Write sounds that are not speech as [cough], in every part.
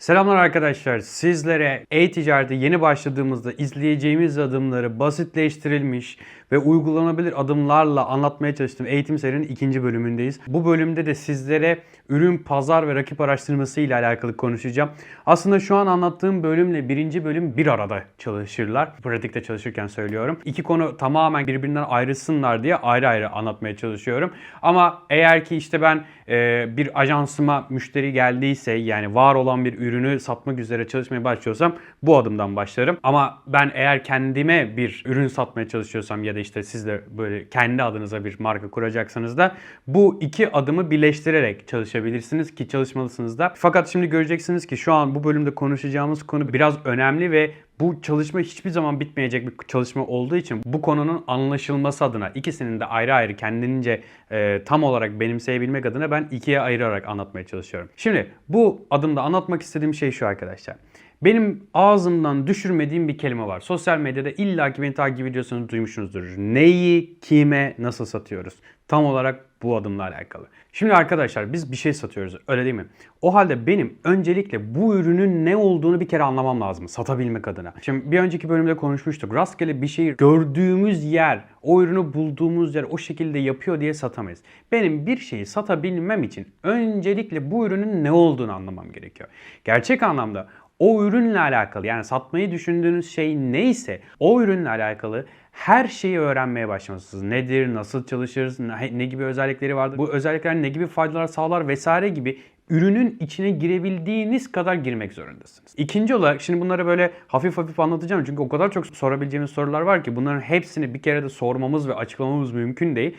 Selamlar arkadaşlar. Sizlere e-ticarete yeni başladığımızda izleyeceğimiz adımları basitleştirilmiş ve uygulanabilir adımlarla anlatmaya çalıştığım eğitim serinin ikinci bölümündeyiz. Bu bölümde de sizlere ürün, pazar ve rakip araştırması ile alakalı konuşacağım. Aslında şu an anlattığım bölümle birinci bölüm bir arada çalışırlar. Pratikte çalışırken söylüyorum. İki konu tamamen birbirinden ayrılsınlar diye ayrı ayrı anlatmaya çalışıyorum. Ama eğer ki işte ben e, bir ajansıma müşteri geldiyse yani var olan bir ürünü satmak üzere çalışmaya başlıyorsam bu adımdan başlarım. Ama ben eğer kendime bir ürün satmaya çalışıyorsam ya da işte siz de böyle kendi adınıza bir marka kuracaksanız da bu iki adımı birleştirerek çalışabilirsiniz ki çalışmalısınız da. Fakat şimdi göreceksiniz ki şu an bu bölümde konuşacağımız konu biraz önemli ve bu çalışma hiçbir zaman bitmeyecek bir çalışma olduğu için bu konunun anlaşılması adına ikisinin de ayrı ayrı kendince e, tam olarak benimseyebilmek adına ben ikiye ayırarak anlatmaya çalışıyorum. Şimdi bu adımda anlatmak istediğim şey şu arkadaşlar. Benim ağzımdan düşürmediğim bir kelime var. Sosyal medyada illaki beni takip ediyorsanız duymuşsunuzdur. Neyi, kime, nasıl satıyoruz? Tam olarak bu adımla alakalı. Şimdi arkadaşlar biz bir şey satıyoruz öyle değil mi? O halde benim öncelikle bu ürünün ne olduğunu bir kere anlamam lazım satabilmek adına. Şimdi bir önceki bölümde konuşmuştuk. Rastgele bir şeyi gördüğümüz yer, o ürünü bulduğumuz yer o şekilde yapıyor diye satamayız. Benim bir şeyi satabilmem için öncelikle bu ürünün ne olduğunu anlamam gerekiyor. Gerçek anlamda o ürünle alakalı yani satmayı düşündüğünüz şey neyse o ürünle alakalı her şeyi öğrenmeye başlamalısınız. Nedir, nasıl çalışır, ne, gibi özellikleri vardır, bu özellikler ne gibi faydalar sağlar vesaire gibi ürünün içine girebildiğiniz kadar girmek zorundasınız. İkinci olarak şimdi bunları böyle hafif hafif anlatacağım çünkü o kadar çok sorabileceğimiz sorular var ki bunların hepsini bir kere de sormamız ve açıklamamız mümkün değil.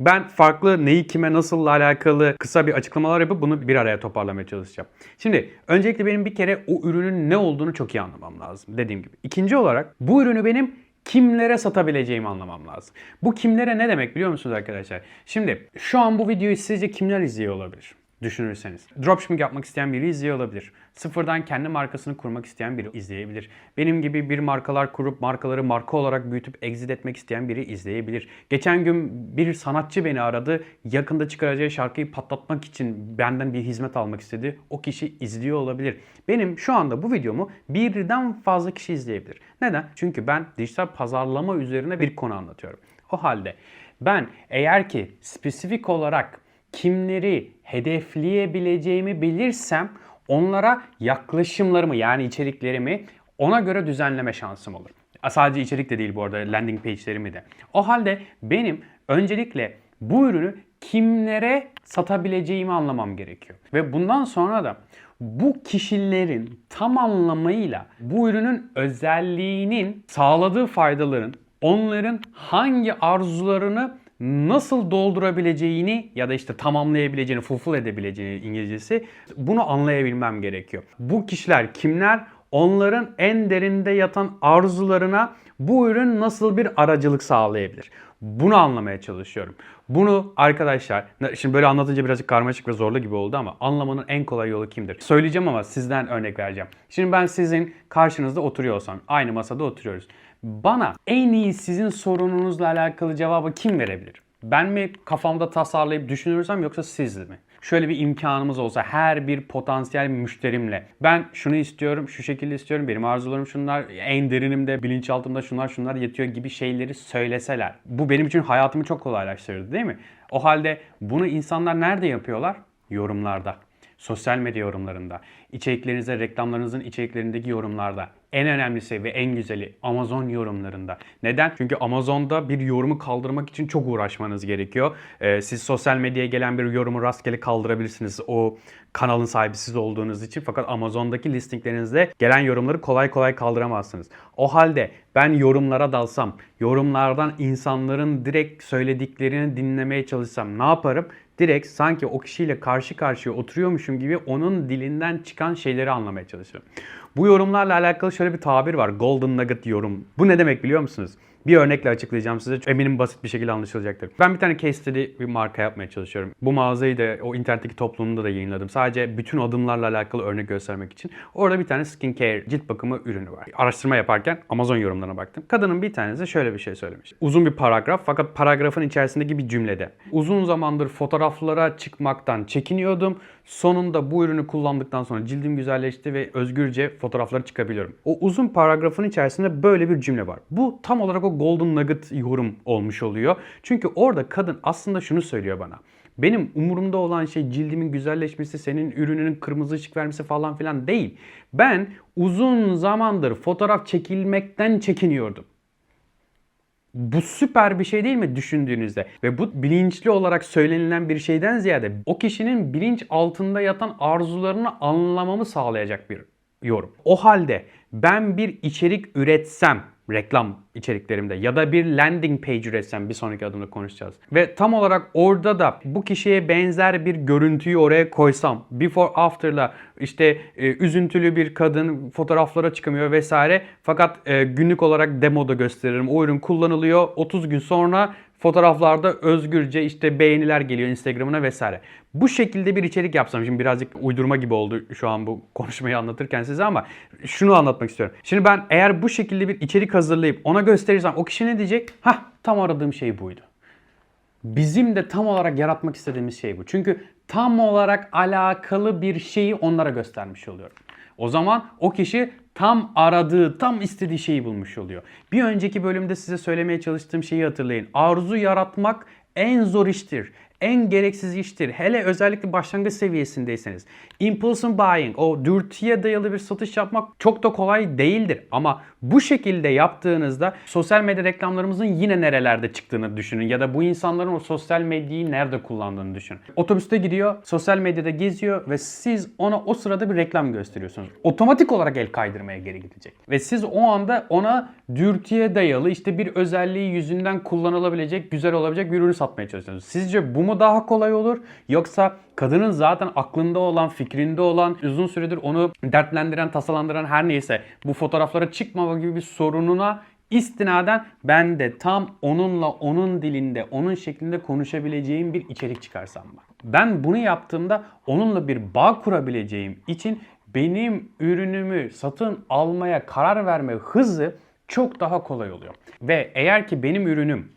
Ben farklı neyi kime nasılla alakalı kısa bir açıklamalar yapıp bunu bir araya toparlamaya çalışacağım. Şimdi öncelikle benim bir kere o ürünün ne olduğunu çok iyi anlamam lazım dediğim gibi. İkinci olarak bu ürünü benim kimlere satabileceğimi anlamam lazım. Bu kimlere ne demek biliyor musunuz arkadaşlar? Şimdi şu an bu videoyu sizce kimler izliyor olabilir? Düşünürseniz. Dropshipping yapmak isteyen biri izliyor olabilir. Sıfırdan kendi markasını kurmak isteyen biri izleyebilir. Benim gibi bir markalar kurup markaları marka olarak büyütüp exit etmek isteyen biri izleyebilir. Geçen gün bir sanatçı beni aradı. Yakında çıkaracağı şarkıyı patlatmak için benden bir hizmet almak istedi. O kişi izliyor olabilir. Benim şu anda bu videomu birden fazla kişi izleyebilir. Neden? Çünkü ben dijital pazarlama üzerine bir konu anlatıyorum. O halde ben eğer ki spesifik olarak kimleri hedefleyebileceğimi bilirsem onlara yaklaşımlarımı yani içeriklerimi ona göre düzenleme şansım olur. Sadece içerik de değil bu arada landing page'lerimi de. O halde benim öncelikle bu ürünü kimlere satabileceğimi anlamam gerekiyor. Ve bundan sonra da bu kişilerin tam anlamıyla bu ürünün özelliğinin sağladığı faydaların onların hangi arzularını nasıl doldurabileceğini ya da işte tamamlayabileceğini, fulfill edebileceğini İngilizcesi bunu anlayabilmem gerekiyor. Bu kişiler kimler? Onların en derinde yatan arzularına bu ürün nasıl bir aracılık sağlayabilir? Bunu anlamaya çalışıyorum. Bunu arkadaşlar, şimdi böyle anlatınca birazcık karmaşık ve zorlu gibi oldu ama anlamanın en kolay yolu kimdir? Söyleyeceğim ama sizden örnek vereceğim. Şimdi ben sizin karşınızda oturuyorsam, aynı masada oturuyoruz. Bana en iyi sizin sorununuzla alakalı cevabı kim verebilir? Ben mi kafamda tasarlayıp düşünürsem yoksa siz mi? Şöyle bir imkanımız olsa her bir potansiyel müşterimle ben şunu istiyorum, şu şekilde istiyorum, benim arzularım şunlar, en derinimde, bilinçaltımda şunlar şunlar yatıyor gibi şeyleri söyleseler. Bu benim için hayatımı çok kolaylaştırdı değil mi? O halde bunu insanlar nerede yapıyorlar? Yorumlarda sosyal medya yorumlarında, içeriklerinize, reklamlarınızın içeriklerindeki yorumlarda, en önemlisi ve en güzeli Amazon yorumlarında. Neden? Çünkü Amazon'da bir yorumu kaldırmak için çok uğraşmanız gerekiyor. Ee, siz sosyal medyaya gelen bir yorumu rastgele kaldırabilirsiniz o kanalın sahibi siz olduğunuz için. Fakat Amazon'daki listinglerinizde gelen yorumları kolay kolay kaldıramazsınız. O halde ben yorumlara dalsam, yorumlardan insanların direkt söylediklerini dinlemeye çalışsam ne yaparım? direkt sanki o kişiyle karşı karşıya oturuyormuşum gibi onun dilinden çıkan şeyleri anlamaya çalışıyorum. Bu yorumlarla alakalı şöyle bir tabir var. Golden Nugget yorum. Bu ne demek biliyor musunuz? Bir örnekle açıklayacağım size. Eminim basit bir şekilde anlaşılacaktır. Ben bir tane case study bir marka yapmaya çalışıyorum. Bu mağazayı da o internetteki toplumunda da yayınladım. Sadece bütün adımlarla alakalı örnek göstermek için. Orada bir tane skincare cilt bakımı ürünü var. Araştırma yaparken Amazon yorumlarına baktım. Kadının bir tanesi şöyle bir şey söylemiş. Uzun bir paragraf fakat paragrafın içerisindeki bir cümlede. Uzun zamandır fotoğraflara çıkmaktan çekiniyordum. Sonunda bu ürünü kullandıktan sonra cildim güzelleşti ve özgürce fotoğraflara çıkabiliyorum. O uzun paragrafın içerisinde böyle bir cümle var. Bu tam olarak o golden nugget yorum olmuş oluyor. Çünkü orada kadın aslında şunu söylüyor bana. Benim umurumda olan şey cildimin güzelleşmesi, senin ürününün kırmızı ışık vermesi falan filan değil. Ben uzun zamandır fotoğraf çekilmekten çekiniyordum. Bu süper bir şey değil mi düşündüğünüzde? Ve bu bilinçli olarak söylenilen bir şeyden ziyade o kişinin bilinç altında yatan arzularını anlamamı sağlayacak bir yorum. O halde ben bir içerik üretsem reklam içeriklerimde ya da bir landing page üretsem bir sonraki adımda konuşacağız. Ve tam olarak orada da bu kişiye benzer bir görüntüyü oraya koysam before after'la işte e, üzüntülü bir kadın fotoğraflara çıkamıyor vesaire fakat e, günlük olarak demoda gösteririm. O ürün kullanılıyor. 30 gün sonra fotoğraflarda özgürce işte beğeniler geliyor Instagram'ına vesaire. Bu şekilde bir içerik yapsam şimdi birazcık uydurma gibi oldu şu an bu [laughs] konuşmayı anlatırken size ama şunu anlatmak istiyorum. Şimdi ben eğer bu şekilde bir içerik hazırlayıp ona gösterirsem o kişi ne diyecek? Hah tam aradığım şey buydu. Bizim de tam olarak yaratmak istediğimiz şey bu. Çünkü tam olarak alakalı bir şeyi onlara göstermiş oluyorum. O zaman o kişi tam aradığı, tam istediği şeyi bulmuş oluyor. Bir önceki bölümde size söylemeye çalıştığım şeyi hatırlayın. Arzu yaratmak en zor iştir. En gereksiz iştir. Hele özellikle başlangıç seviyesindeyseniz. Impulse buying, o dürtüye dayalı bir satış yapmak çok da kolay değildir. Ama bu şekilde yaptığınızda sosyal medya reklamlarımızın yine nerelerde çıktığını düşünün. Ya da bu insanların o sosyal medyayı nerede kullandığını düşünün. Otobüste gidiyor, sosyal medyada geziyor ve siz ona o sırada bir reklam gösteriyorsunuz. Otomatik olarak el kaydırmaya geri gidecek. Ve siz o anda ona dürtüye dayalı işte bir özelliği yüzünden kullanılabilecek, güzel olabilecek bir ürünü satmaya çalışıyorsunuz. Sizce bu mu daha kolay olur? Yoksa kadının zaten aklında olan, fikrinde olan, uzun süredir onu dertlendiren, tasalandıran her neyse bu fotoğraflara çıkmama gibi bir sorununa istinaden ben de tam onunla, onun dilinde, onun şeklinde konuşabileceğim bir içerik çıkarsam var. Ben bunu yaptığımda onunla bir bağ kurabileceğim için benim ürünümü satın almaya karar verme hızı çok daha kolay oluyor. Ve eğer ki benim ürünüm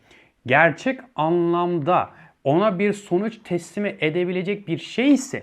gerçek anlamda ona bir sonuç teslim edebilecek bir şey ise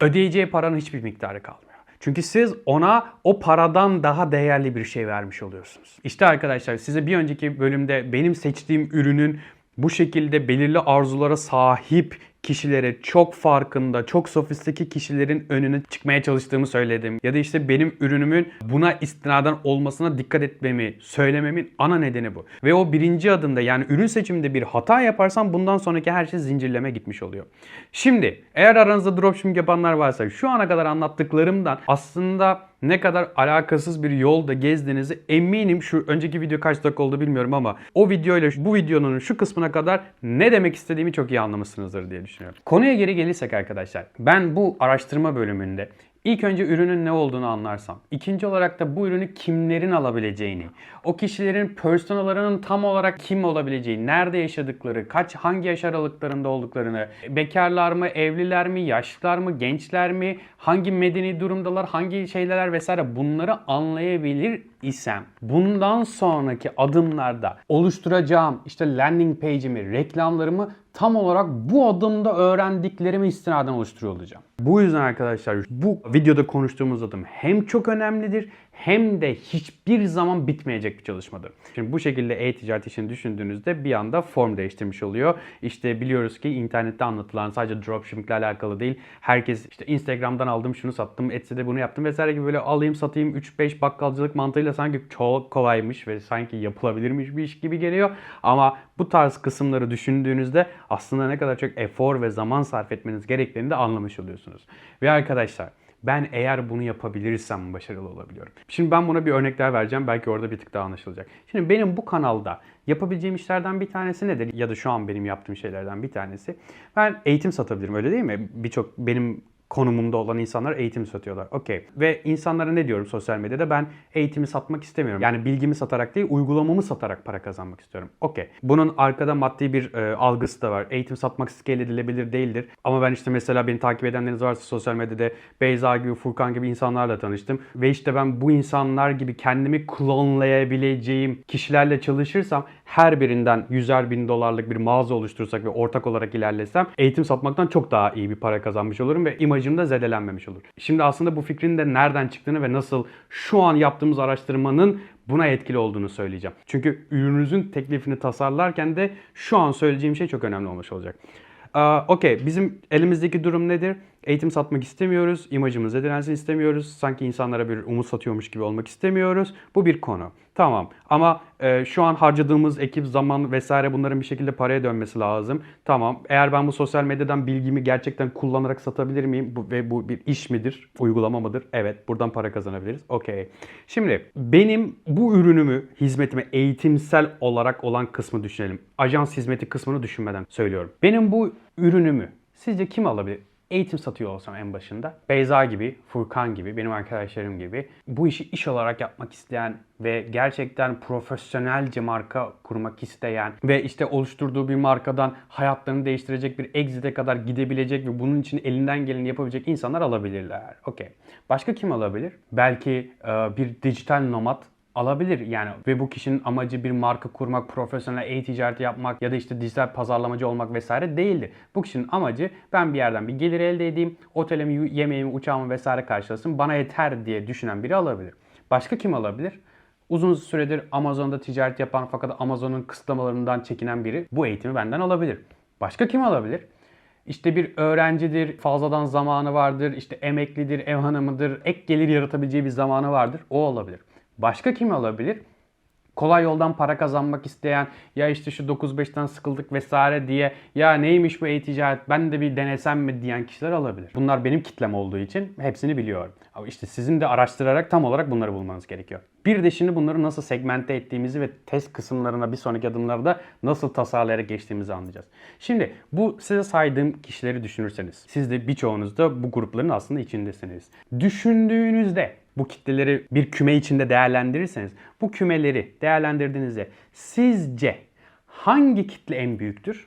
ödeyeceği paranın hiçbir miktarı kalmıyor. Çünkü siz ona o paradan daha değerli bir şey vermiş oluyorsunuz. İşte arkadaşlar size bir önceki bölümde benim seçtiğim ürünün bu şekilde belirli arzulara sahip kişilere çok farkında, çok sofistike kişilerin önüne çıkmaya çalıştığımı söyledim. Ya da işte benim ürünümün buna istinaden olmasına dikkat etmemi, söylememin ana nedeni bu. Ve o birinci adımda yani ürün seçiminde bir hata yaparsam bundan sonraki her şey zincirleme gitmiş oluyor. Şimdi eğer aranızda dropshipping yapanlar varsa şu ana kadar anlattıklarımdan aslında ne kadar alakasız bir yolda gezdiğinizi eminim şu önceki video kaç dakika oldu bilmiyorum ama o videoyla bu videonun şu kısmına kadar ne demek istediğimi çok iyi anlamışsınızdır diye düşünüyorum. Konuya geri gelirsek arkadaşlar ben bu araştırma bölümünde İlk önce ürünün ne olduğunu anlarsam, ikinci olarak da bu ürünü kimlerin alabileceğini, o kişilerin personalarının tam olarak kim olabileceği, nerede yaşadıkları, kaç hangi yaş aralıklarında olduklarını, bekarlar mı, evliler mi, yaşlılar mı, gençler mi, hangi medeni durumdalar, hangi şeyler vesaire bunları anlayabilir isem bundan sonraki adımlarda oluşturacağım işte landing page'imi, reklamlarımı tam olarak bu adımda öğrendiklerimi istinaden oluşturuyor olacağım. Bu yüzden arkadaşlar bu videoda konuştuğumuz adım hem çok önemlidir hem de hiçbir zaman bitmeyecek bir çalışmadır. Şimdi bu şekilde e-ticaret işini düşündüğünüzde bir anda form değiştirmiş oluyor. İşte biliyoruz ki internette anlatılan sadece dropshipping ile alakalı değil. Herkes işte Instagram'dan aldım şunu sattım, Etsy'de bunu yaptım vesaire gibi böyle alayım satayım 3-5 bakkalcılık mantığıyla sanki çok kolaymış ve sanki yapılabilirmiş bir iş gibi geliyor. Ama bu tarz kısımları düşündüğünüzde aslında ne kadar çok efor ve zaman sarf etmeniz gerektiğini de anlamış oluyorsunuz. Ve arkadaşlar ben eğer bunu yapabilirsem başarılı olabiliyorum. Şimdi ben buna bir örnekler vereceğim. Belki orada bir tık daha anlaşılacak. Şimdi benim bu kanalda yapabileceğim işlerden bir tanesi nedir? Ya da şu an benim yaptığım şeylerden bir tanesi. Ben eğitim satabilirim öyle değil mi? Birçok benim konumumda olan insanlar eğitim satıyorlar. Okey. Ve insanlara ne diyorum sosyal medyada? Ben eğitimi satmak istemiyorum. Yani bilgimi satarak değil, uygulamamı satarak para kazanmak istiyorum. Okey. Bunun arkada maddi bir e, algısı da var. Eğitim satmak scale edilebilir değildir. Ama ben işte mesela beni takip edenleriniz varsa sosyal medyada Beyza gibi, Furkan gibi insanlarla tanıştım. Ve işte ben bu insanlar gibi kendimi klonlayabileceğim kişilerle çalışırsam her birinden yüzer bin dolarlık bir mağaza oluştursak ve ortak olarak ilerlesem eğitim satmaktan çok daha iyi bir para kazanmış olurum ve imajım da zedelenmemiş olur. Şimdi aslında bu fikrin de nereden çıktığını ve nasıl şu an yaptığımız araştırmanın buna etkili olduğunu söyleyeceğim. Çünkü ürününüzün teklifini tasarlarken de şu an söyleyeceğim şey çok önemli olmuş olacak. Aa, Okey bizim elimizdeki durum nedir? Eğitim satmak istemiyoruz, imajımız zedelensin istemiyoruz, sanki insanlara bir umut satıyormuş gibi olmak istemiyoruz. Bu bir konu. Tamam ama e, şu an harcadığımız ekip, zaman vesaire bunların bir şekilde paraya dönmesi lazım. Tamam eğer ben bu sosyal medyadan bilgimi gerçekten kullanarak satabilir miyim? Bu, ve bu bir iş midir, uygulama mıdır? Evet buradan para kazanabiliriz. Okey. Şimdi benim bu ürünümü, hizmetimi eğitimsel olarak olan kısmı düşünelim. Ajans hizmeti kısmını düşünmeden söylüyorum. Benim bu ürünümü sizce kim alabilir? Eğitim satıyor olsam en başında Beyza gibi, Furkan gibi, benim arkadaşlarım gibi bu işi iş olarak yapmak isteyen ve gerçekten profesyonelce marka kurmak isteyen ve işte oluşturduğu bir markadan hayatlarını değiştirecek bir exit'e kadar gidebilecek ve bunun için elinden geleni yapabilecek insanlar alabilirler. Okey. Başka kim alabilir? Belki bir dijital nomad alabilir yani ve bu kişinin amacı bir marka kurmak, profesyonel e-ticareti yapmak ya da işte dijital pazarlamacı olmak vesaire değildir. Bu kişinin amacı ben bir yerden bir gelir elde edeyim, otelimi, yemeğimi, uçağımı vesaire karşılasın bana yeter diye düşünen biri alabilir. Başka kim alabilir? Uzun süredir Amazon'da ticaret yapan fakat Amazon'un kısıtlamalarından çekinen biri bu eğitimi benden alabilir. Başka kim alabilir? İşte bir öğrencidir, fazladan zamanı vardır, işte emeklidir, ev hanımıdır, ek gelir yaratabileceği bir zamanı vardır. O olabilir. Başka kim alabilir? Kolay yoldan para kazanmak isteyen ya işte şu 9-5'ten sıkıldık vesaire diye ya neymiş bu e-ticaret ben de bir denesem mi diyen kişiler alabilir. Bunlar benim kitlem olduğu için hepsini biliyorum. Ama işte sizin de araştırarak tam olarak bunları bulmanız gerekiyor. Bir de şimdi bunları nasıl segmente ettiğimizi ve test kısımlarına bir sonraki adımlarda nasıl tasarlayarak geçtiğimizi anlayacağız. Şimdi bu size saydığım kişileri düşünürseniz siz de birçoğunuz da bu grupların aslında içindesiniz. Düşündüğünüzde bu kitleleri bir küme içinde değerlendirirseniz bu kümeleri değerlendirdiğinizde sizce hangi kitle en büyüktür?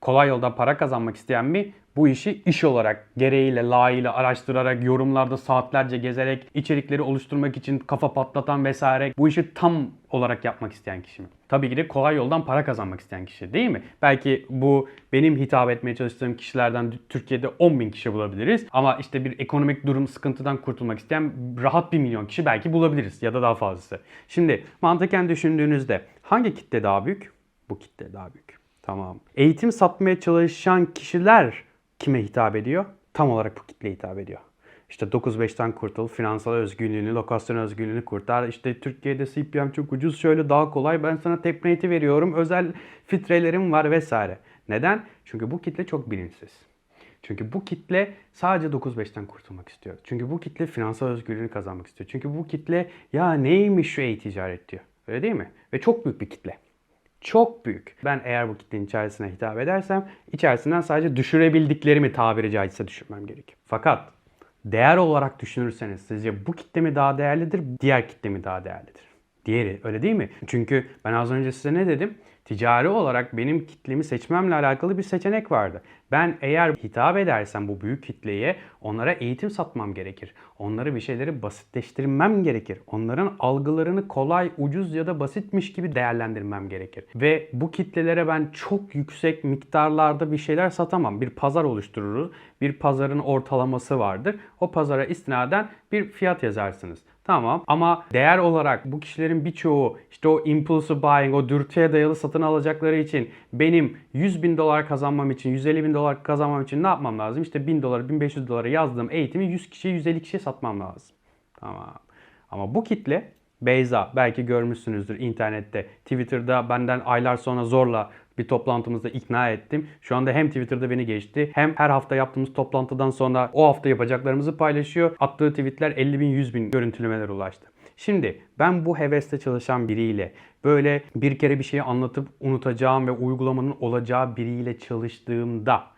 Kolay yoldan para kazanmak isteyen mi? Bu işi iş olarak gereğiyle, layığıyla araştırarak, yorumlarda saatlerce gezerek, içerikleri oluşturmak için kafa patlatan vesaire bu işi tam olarak yapmak isteyen kişi mi? Tabii ki de kolay yoldan para kazanmak isteyen kişi değil mi? Belki bu benim hitap etmeye çalıştığım kişilerden Türkiye'de 10 bin kişi bulabiliriz. Ama işte bir ekonomik durum sıkıntıdan kurtulmak isteyen rahat 1 milyon kişi belki bulabiliriz ya da daha fazlası. Şimdi mantıken düşündüğünüzde hangi kitle daha büyük? Bu kitle daha büyük. Tamam. Eğitim satmaya çalışan kişiler kime hitap ediyor? Tam olarak bu kitleye hitap ediyor. İşte 9-5'ten kurtul, finansal özgürlüğünü, lokasyon özgürlüğünü kurtar. İşte Türkiye'de CPM çok ucuz, şöyle daha kolay. Ben sana template'i veriyorum, özel filtrelerim var vesaire. Neden? Çünkü bu kitle çok bilinçsiz. Çünkü bu kitle sadece 9-5'ten kurtulmak istiyor. Çünkü bu kitle finansal özgürlüğünü kazanmak istiyor. Çünkü bu kitle ya neymiş şu e-ticaret diyor. Öyle değil mi? Ve çok büyük bir kitle. Çok büyük. Ben eğer bu kitlenin içerisine hitap edersem içerisinden sadece düşürebildiklerimi tabiri caizse düşürmem gerekir. Fakat değer olarak düşünürseniz sizce bu kitle mi daha değerlidir, diğer kitle mi daha değerlidir? Diğeri öyle değil mi? Çünkü ben az önce size ne dedim? Ticari olarak benim kitlemi seçmemle alakalı bir seçenek vardı. Ben eğer hitap edersem bu büyük kitleye onlara eğitim satmam gerekir. Onları bir şeyleri basitleştirmem gerekir. Onların algılarını kolay, ucuz ya da basitmiş gibi değerlendirmem gerekir. Ve bu kitlelere ben çok yüksek miktarlarda bir şeyler satamam. Bir pazar oluştururuz. Bir pazarın ortalaması vardır. O pazara istinaden bir fiyat yazarsınız. Tamam ama değer olarak bu kişilerin birçoğu işte o impulsive buying, o dürtüye dayalı satın alacakları için benim 100 bin dolar kazanmam için, 150 bin dolar kazanmam için ne yapmam lazım? İşte 1000 dolar, 1500 dolara yazdığım eğitimi 100 kişiye, 150 kişiye satmam lazım. Tamam. Ama bu kitle Beyza belki görmüşsünüzdür internette. Twitter'da benden aylar sonra zorla bir toplantımızda ikna ettim. Şu anda hem Twitter'da beni geçti hem her hafta yaptığımız toplantıdan sonra o hafta yapacaklarımızı paylaşıyor. Attığı tweetler 50 bin 100 bin görüntülemeler ulaştı. Şimdi ben bu heveste çalışan biriyle böyle bir kere bir şeyi anlatıp unutacağım ve uygulamanın olacağı biriyle çalıştığımda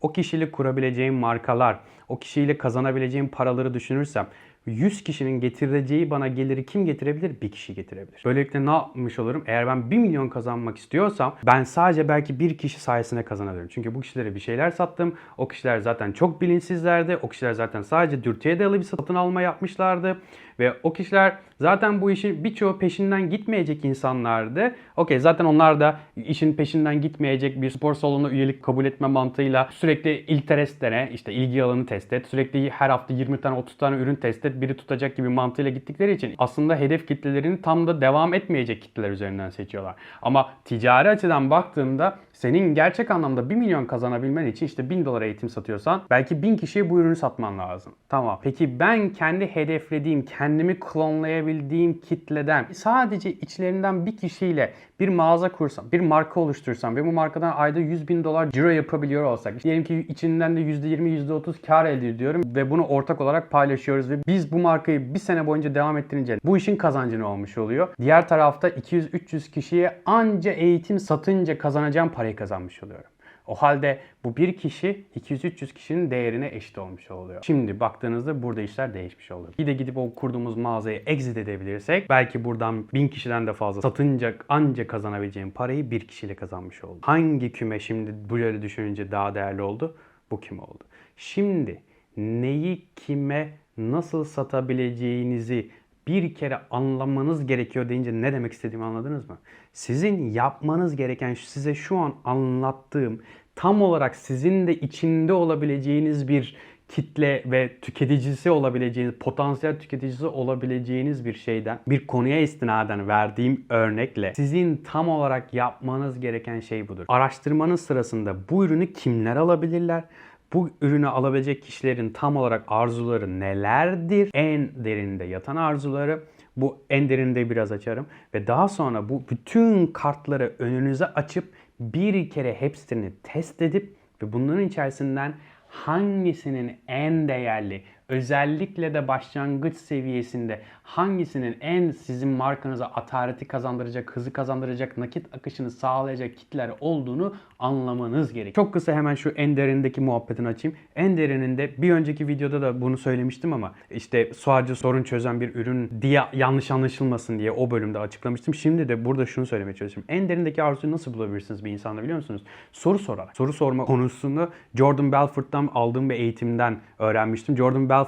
o kişiyle kurabileceğim markalar, o kişiyle kazanabileceğim paraları düşünürsem 100 kişinin getireceği bana geliri kim getirebilir? Bir kişi getirebilir. Böylelikle ne yapmış olurum? Eğer ben 1 milyon kazanmak istiyorsam ben sadece belki bir kişi sayesinde kazanabilirim. Çünkü bu kişilere bir şeyler sattım. O kişiler zaten çok bilinçsizlerdi. O kişiler zaten sadece dürtüye dayalı bir satın alma yapmışlardı. Ve o kişiler zaten bu işin birçoğu peşinden gitmeyecek insanlardı. Okey zaten onlar da işin peşinden gitmeyecek bir spor salonuna üyelik kabul etme mantığıyla sürekli interest dene, işte ilgi alanı test et. Sürekli her hafta 20 tane 30 tane ürün test et, biri tutacak gibi mantığıyla gittikleri için aslında hedef kitlelerini tam da devam etmeyecek kitleler üzerinden seçiyorlar. Ama ticari açıdan baktığında senin gerçek anlamda 1 milyon kazanabilmen için işte 1000 dolar eğitim satıyorsan belki 1000 kişiye bu ürünü satman lazım. Tamam. Peki ben kendi hedeflediğim, kendimi klonlayabildiğim kitleden sadece içlerinden bir kişiyle bir mağaza kursam, bir marka oluştursam ve bu markadan ayda 100 bin dolar ciro yapabiliyor olsak, diyelim ki içinden de %20, %30 kar elde ediyorum ve bunu ortak olarak paylaşıyoruz ve biz bu markayı bir sene boyunca devam ettirince bu işin kazancı ne olmuş oluyor? Diğer tarafta 200-300 kişiye anca eğitim satınca kazanacağım parayı kazanmış oluyorum. O halde bu bir kişi 200-300 kişinin değerine eşit olmuş oluyor. Şimdi baktığınızda burada işler değişmiş oluyor. Bir de gidip o kurduğumuz mağazayı exit edebilirsek belki buradan 1000 kişiden de fazla satınca anca kazanabileceğim parayı bir kişiyle kazanmış oldum. Hangi küme şimdi böyle düşününce daha değerli oldu? Bu küme oldu. Şimdi neyi kime nasıl satabileceğinizi bir kere anlamanız gerekiyor deyince ne demek istediğimi anladınız mı? Sizin yapmanız gereken size şu an anlattığım tam olarak sizin de içinde olabileceğiniz bir kitle ve tüketicisi olabileceğiniz, potansiyel tüketicisi olabileceğiniz bir şeyden, bir konuya istinaden verdiğim örnekle sizin tam olarak yapmanız gereken şey budur. Araştırmanız sırasında bu ürünü kimler alabilirler? Bu ürünü alabilecek kişilerin tam olarak arzuları nelerdir? En derinde yatan arzuları bu en derinde biraz açarım. Ve daha sonra bu bütün kartları önünüze açıp bir kere hepsini test edip ve bunların içerisinden hangisinin en değerli, özellikle de başlangıç seviyesinde hangisinin en sizin markanıza atareti kazandıracak, hızı kazandıracak, nakit akışını sağlayacak kitler olduğunu anlamanız gerek. Çok kısa hemen şu en derindeki muhabbetini açayım. En derininde bir önceki videoda da bunu söylemiştim ama işte sadece sorun çözen bir ürün diye yanlış anlaşılmasın diye o bölümde açıklamıştım. Şimdi de burada şunu söylemeye çalışıyorum. En derindeki arzuyu nasıl bulabilirsiniz bir insanda biliyor musunuz? Soru sorarak. Soru sorma konusunu Jordan Belfort'tan aldığım bir eğitimden öğrenmiştim. Jordan Belfort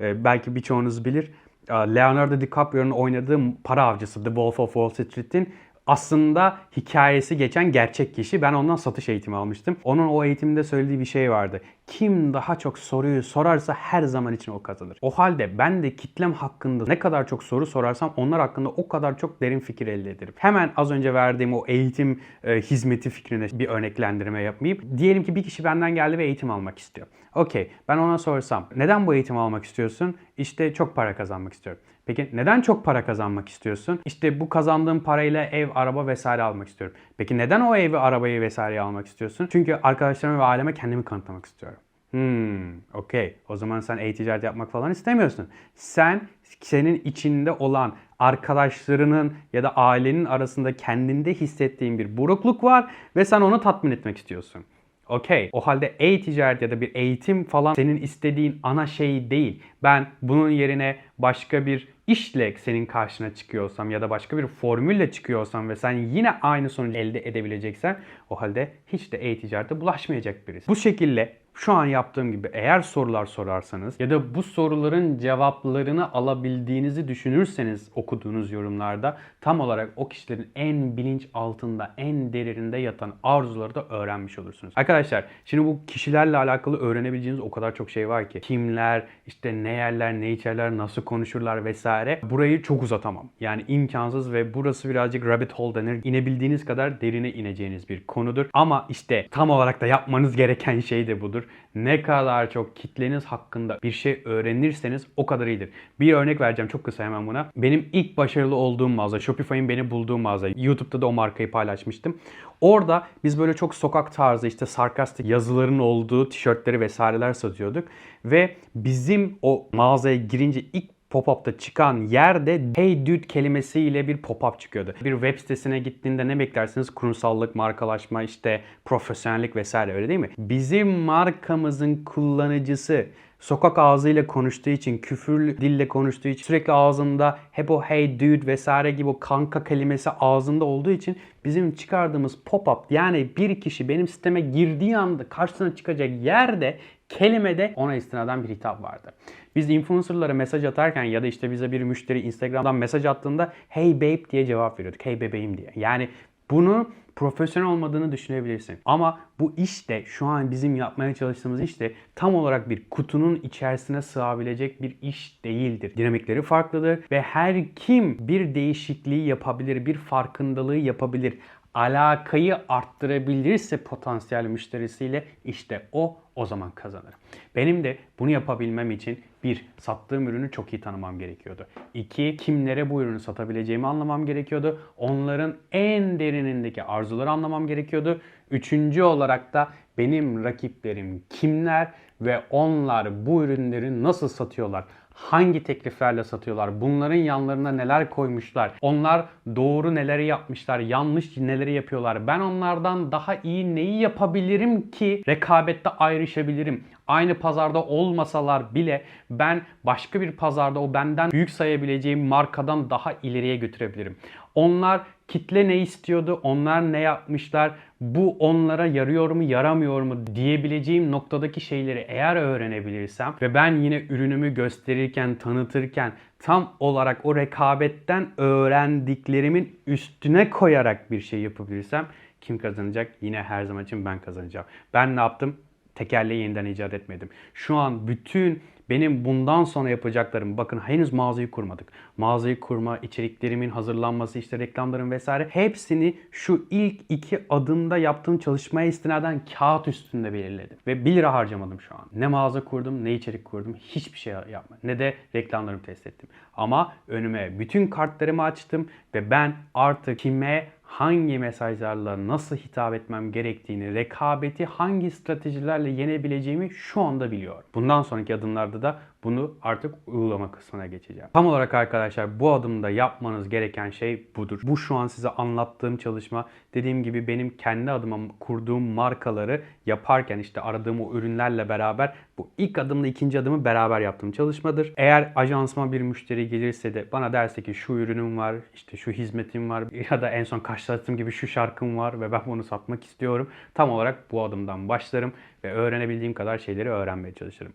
e, belki birçoğunuz bilir. E, Leonardo DiCaprio'nun oynadığı para avcısı The Wolf of Wall Street'in aslında hikayesi geçen gerçek kişi. Ben ondan satış eğitimi almıştım. Onun o eğitimde söylediği bir şey vardı. Kim daha çok soruyu sorarsa her zaman için o kazanır. O halde ben de kitlem hakkında ne kadar çok soru sorarsam onlar hakkında o kadar çok derin fikir elde ederim. Hemen az önce verdiğim o eğitim e, hizmeti fikrine bir örneklendirme yapmayıp diyelim ki bir kişi benden geldi ve eğitim almak istiyor. Okey ben ona sorsam neden bu eğitimi almak istiyorsun? İşte çok para kazanmak istiyorum. Peki neden çok para kazanmak istiyorsun? İşte bu kazandığım parayla ev, araba vesaire almak istiyorum. Peki neden o evi, arabayı vesaire almak istiyorsun? Çünkü arkadaşlarıma ve aileme kendimi kanıtlamak istiyorum. Hmm, okey. O zaman sen e-ticaret yapmak falan istemiyorsun. Sen senin içinde olan arkadaşlarının ya da ailenin arasında kendinde hissettiğin bir burukluk var ve sen onu tatmin etmek istiyorsun. Okey. O halde e-ticaret ya da bir eğitim falan senin istediğin ana şey değil. Ben bunun yerine başka bir işle senin karşına çıkıyorsam ya da başka bir formülle çıkıyorsam ve sen yine aynı sonucu elde edebileceksen o halde hiç de e-ticarete bulaşmayacak birisi. Bu şekilde şu an yaptığım gibi eğer sorular sorarsanız ya da bu soruların cevaplarını alabildiğinizi düşünürseniz okuduğunuz yorumlarda tam olarak o kişilerin en bilinç altında, en derininde yatan arzuları da öğrenmiş olursunuz. Arkadaşlar şimdi bu kişilerle alakalı öğrenebileceğiniz o kadar çok şey var ki. Kimler, işte ne yerler, ne içerler, nasıl konuşurlar vesaire. Burayı çok uzatamam. Yani imkansız ve burası birazcık rabbit hole denir. İnebildiğiniz kadar derine ineceğiniz bir konudur. Ama işte tam olarak da yapmanız gereken şey de budur. Ne kadar çok kitleniz hakkında bir şey öğrenirseniz o kadar iyidir. Bir örnek vereceğim çok kısa hemen buna. Benim ilk başarılı olduğum mağaza, Shopify'in beni bulduğu mağaza. YouTube'da da o markayı paylaşmıştım. Orada biz böyle çok sokak tarzı işte sarkastik yazıların olduğu tişörtleri vesaireler satıyorduk. Ve bizim o mağazaya girince ilk pop-up'ta çıkan yerde Hey Dude kelimesiyle bir pop-up çıkıyordu. Bir web sitesine gittiğinde ne beklersiniz? Kurumsallık, markalaşma, işte profesyonellik vesaire öyle değil mi? Bizim markamızın kullanıcısı sokak ağzıyla konuştuğu için, küfürlü dille konuştuğu için, sürekli ağzında hep o hey dude vesaire gibi o kanka kelimesi ağzında olduğu için bizim çıkardığımız pop-up yani bir kişi benim siteme girdiği anda karşısına çıkacak yerde kelimede ona istinaden bir hitap vardı. Biz influencerlara mesaj atarken ya da işte bize bir müşteri Instagram'dan mesaj attığında hey babe diye cevap veriyorduk. Hey bebeğim diye. Yani bunu profesyonel olmadığını düşünebilirsin. Ama bu işte şu an bizim yapmaya çalıştığımız işte tam olarak bir kutunun içerisine sığabilecek bir iş değildir. Dinamikleri farklıdır ve her kim bir değişikliği yapabilir, bir farkındalığı yapabilir alakayı arttırabilirse potansiyel müşterisiyle işte o o zaman kazanır. Benim de bunu yapabilmem için bir, sattığım ürünü çok iyi tanımam gerekiyordu. İki, kimlere bu ürünü satabileceğimi anlamam gerekiyordu. Onların en derinindeki arzuları anlamam gerekiyordu. Üçüncü olarak da benim rakiplerim kimler ve onlar bu ürünleri nasıl satıyorlar? Hangi tekliflerle satıyorlar? Bunların yanlarına neler koymuşlar? Onlar doğru neleri yapmışlar? Yanlış neleri yapıyorlar? Ben onlardan daha iyi neyi yapabilirim ki rekabette ayrışabilirim? Aynı pazarda olmasalar bile ben başka bir pazarda o benden büyük sayabileceğim markadan daha ileriye götürebilirim. Onlar kitle ne istiyordu? Onlar ne yapmışlar? Bu onlara yarıyor mu, yaramıyor mu diyebileceğim noktadaki şeyleri eğer öğrenebilirsem ve ben yine ürünümü gösterirken, tanıtırken tam olarak o rekabetten öğrendiklerimin üstüne koyarak bir şey yapabilirsem kim kazanacak? Yine her zaman için ben kazanacağım. Ben ne yaptım? Tekerleği yeniden icat etmedim. Şu an bütün benim bundan sonra yapacaklarım bakın henüz mağazayı kurmadık. Mağazayı kurma, içeriklerimin hazırlanması, işte reklamların vesaire hepsini şu ilk iki adımda yaptığım çalışmaya istinaden kağıt üstünde belirledim. Ve 1 lira harcamadım şu an. Ne mağaza kurdum, ne içerik kurdum, hiçbir şey yapmadım. Ne de reklamlarımı test ettim. Ama önüme bütün kartlarımı açtım ve ben artık kime hangi mesajlarla nasıl hitap etmem gerektiğini, rekabeti hangi stratejilerle yenebileceğimi şu anda biliyorum. Bundan sonraki adımlarda da bunu artık uygulama kısmına geçeceğim. Tam olarak arkadaşlar bu adımda yapmanız gereken şey budur. Bu şu an size anlattığım çalışma dediğim gibi benim kendi adıma kurduğum markaları yaparken işte aradığım o ürünlerle beraber bu ilk adımla ikinci adımı beraber yaptığım çalışmadır. Eğer ajansıma bir müşteri gelirse de bana derse ki şu ürünüm var, işte şu hizmetim var [laughs] ya da en son karşılaştığım gibi şu şarkım var ve ben bunu satmak istiyorum. Tam olarak bu adımdan başlarım ve öğrenebildiğim kadar şeyleri öğrenmeye çalışırım.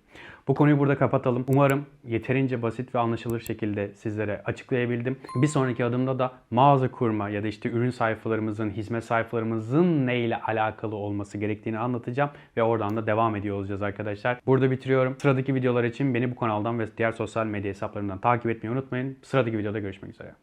Bu konuyu burada kapatalım. Umarım yeterince basit ve anlaşılır şekilde sizlere açıklayabildim. Bir sonraki adımda da mağaza kurma ya da işte ürün sayfalarımızın, hizmet sayfalarımızın neyle alakalı olması gerektiğini anlatacağım ve oradan da devam ediyor olacağız arkadaşlar. Burada bitiriyorum. Sıradaki videolar için beni bu kanaldan ve diğer sosyal medya hesaplarımdan takip etmeyi unutmayın. Sıradaki videoda görüşmek üzere.